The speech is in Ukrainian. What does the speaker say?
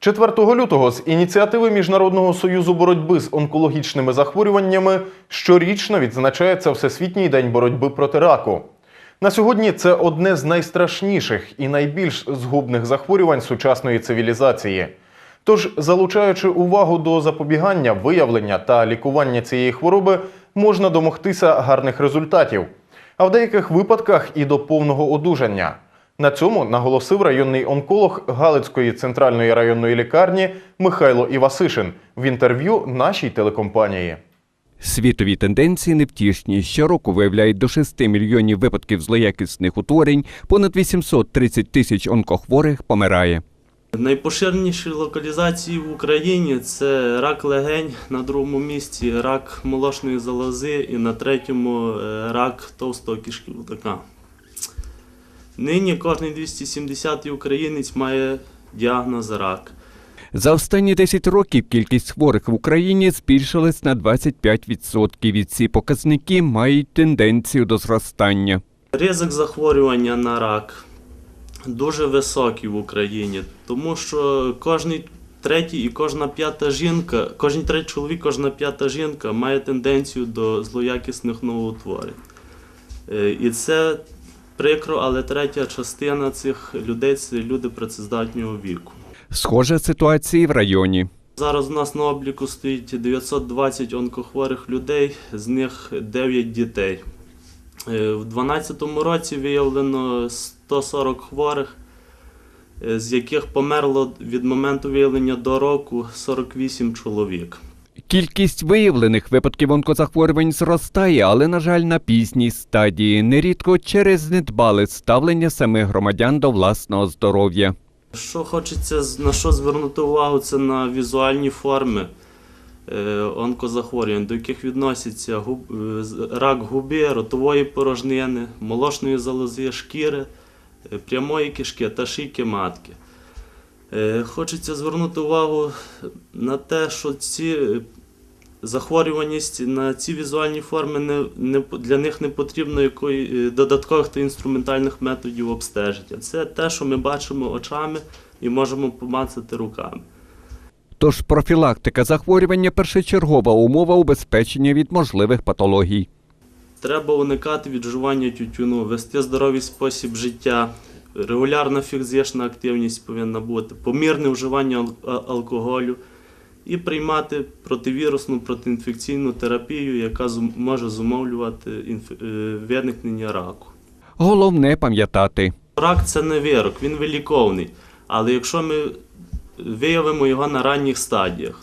4 лютого з ініціативи Міжнародного союзу боротьби з онкологічними захворюваннями щорічно відзначається Всесвітній день боротьби проти раку. На сьогодні це одне з найстрашніших і найбільш згубних захворювань сучасної цивілізації. Тож, залучаючи увагу до запобігання, виявлення та лікування цієї хвороби, можна домогтися гарних результатів, а в деяких випадках і до повного одужання. На цьому наголосив районний онколог Галицької центральної районної лікарні Михайло Івасишин в інтерв'ю нашій телекомпанії. Світові тенденції невтішні. Щороку виявляють до 6 мільйонів випадків злоякісних утворень, понад 830 тисяч онкохворих помирає. Найпоширеніші локалізації в Україні це рак легень, на другому місці рак молочної залози і на третьому е, рак товстого кишківника. Нині кожний 270 українець має діагноз рак. За останні 10 років кількість хворих в Україні збільшилась на 25%. І ці показники мають тенденцію до зростання. Ризик захворювання на рак дуже високий в Україні, тому що кожний третій і кожна п'ята жінка, кожен третій чоловік, кожна п'ята жінка має тенденцію до злоякісних новоутворень. Е, І це прикро, але третя частина цих людей це люди працездатнього віку. Схожа ситуація і в районі. Зараз у нас на обліку стоїть 920 онкохворих людей, з них 9 дітей. Е, В 2012 році виявлено 140 хворих, е, з яких померло від моменту виявлення до року 48 чоловік. Кількість виявлених випадків онкозахворювань зростає, але, на жаль, на пізній стадії, нерідко через недбале ставлення самих громадян до власного здоров'я. Що хочеться на що звернути увагу, це на візуальні форми е, онкозахворювань, до яких відносяться е, рак губи, ротової порожнини, молочної залози, шкіри, е, прямої кишки та шийки матки. Е, Хочеться звернути увагу на те, що ці е, захворюваність на ці візуальні форми не, не, для них не потрібно якої, е, додаткових та інструментальних методів обстеження. Це те, що ми бачимо очами і можемо помацати руками. Тож профілактика захворювання першочергова умова убезпечення від можливих патологій. Треба уникати відживання тютюну, вести здоровий спосіб життя, регулярна фізична активність повинна бути, помірне вживання алкоголю і приймати противірусну протиінфекційну терапію, яка може зумовлювати е, виникнення раку. Головне пам'ятати. Рак це не вирок, він виліковний. Але якщо ми виявимо його на ранніх стадіях,